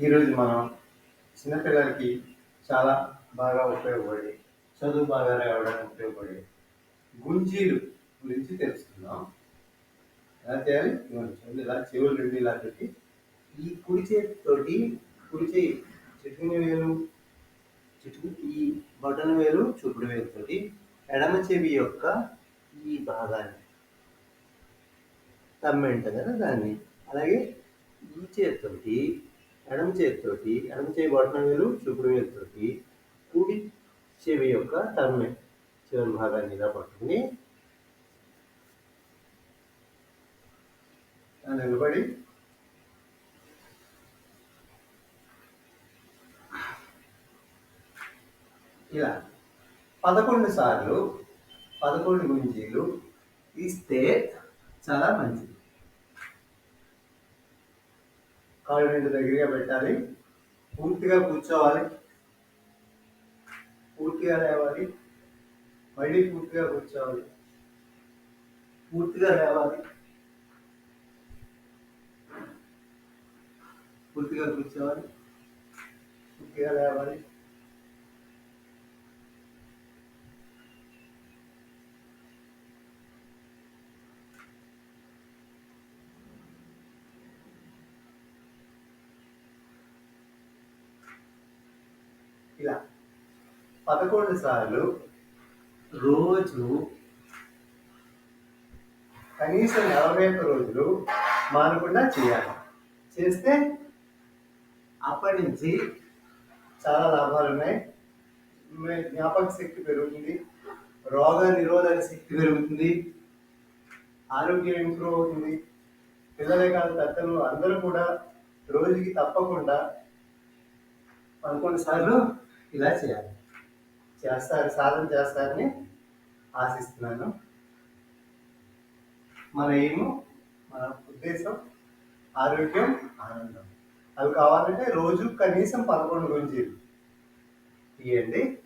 ఈరోజు మనం చిన్నపిల్లలకి చాలా బాగా ఉపయోగపడి చదువు బాగా రావడానికి ఉపయోగపడే గుంజీలు గురించి తెలుసుకుందాం. ఎలా చేయాలి? చూడండి ఇలా చెవులు రెండు ఇలా పెట్టి ఈ కుడి చేతితోటి కుడి చేయి చిటికిన వేలు చిటికి ఈ బటన్ వేలు చూపుడు వేలుతోటి ఎడమ చెవి యొక్క ఈ భాగాన్ని తమ్మెంట కదా దాన్ని. అలాగే ఈ చేతితోటి ఎడమ చేతితోటి ఎడమ చేయి బొటన వేలు చూపుడు వేలుతోటి కుడి చెవి యొక్క తమ్మె చివరి భాగాన్ని ఇలా పట్టుకుని నిలబడి ఇలా పదకొండు సార్లు పదకొండు గుంజీలు ఇస్తే చాలా మంచిది. కాళ్ళు రెండు దగ్గరగా పెట్టాలి పూర్తిగా కూర్చోవాలి పూర్తిగా లేవాలి మళ్ళీ పూర్తిగా కూర్చోవాలి పూర్తిగా లేవాలి పూర్తిగా కూర్చోవాలి పూర్తిగా లేవాలి ఇలా పదకొండు సార్లు రోజు కనీసం నలభై ఒక్క రోజులు మానకుండా చేయాలి. చేస్తే అప్పటి నుంచి చాలా లాభాలు ఉన్నాయి. జ్ఞాపక శక్తి పెరుగుతుంది. రోగ నిరోధక శక్తి పెరుగుతుంది. ఆరోగ్యం ఇంప్రూవ్ అవుతుంది. పిల్లలే కాదు పెద్దలు అందరూ కూడా రోజుకి తప్పకుండా పదకొండు సార్లు ఇలా చేయాలి. చేస్తారు సాధన చేస్తారని ఆశిస్తున్నాను. మన ఏము మన ఉద్దేశం ఆరోగ్యం ఆనందం. అవి కావాలంటే రోజు కనీసం పదకొండు గురించి ఇవ్వండి